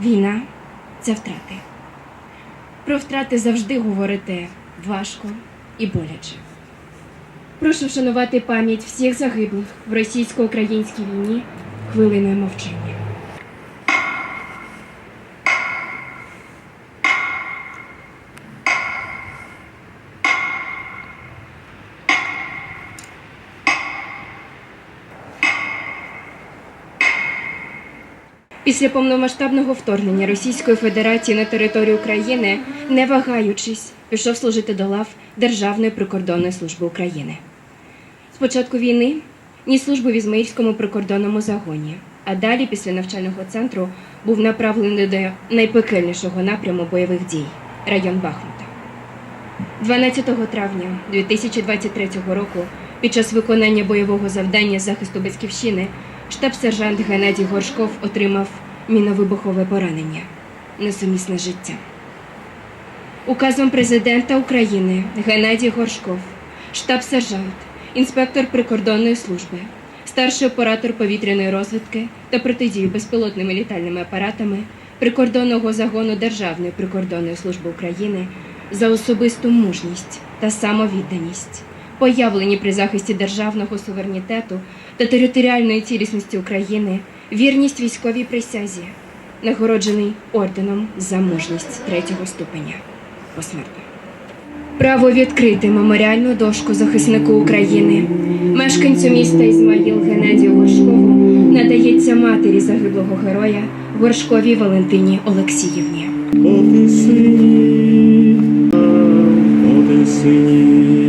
Війна це втрати. Про втрати завжди говорити важко і боляче. Прошу вшанувати пам'ять всіх загиблих в російсько-українській війні хвилиною мовчання. Після повномасштабного вторгнення Російської Федерації на територію України, не вагаючись, пішов служити до лав Державної прикордонної служби України. З початку війни ніс службу в Ізмаїльському прикордонному загоні, а далі, після навчального центру, був направлений до найпекельнішого напряму бойових дій район Бахмута. 12 травня 2023 року, під час виконання бойового завдання захисту батьківщини, штаб-сержант Геннадій Горшков отримав міновибухове поранення, несумісне життя. Указом президента України Геннадій Горшков, штаб-сержант, інспектор прикордонної служби, старший оператор повітряної розвідки та протидії безпілотними літальними апаратами прикордонного загону Державної прикордонної служби України за особисту мужність та самовідданість, появлені при захисті державного суверенітету та територіальної цілісності України, вірність військовій присязі, нагороджений орденом за мужність третього ступеня посмертно. Право відкрити меморіальну дошку захиснику України, мешканцю міста Ізмаїл Геннадію Горшкову надається матері загиблого героя Горшковій Валентині Олексіївні. Одесині, Одесині,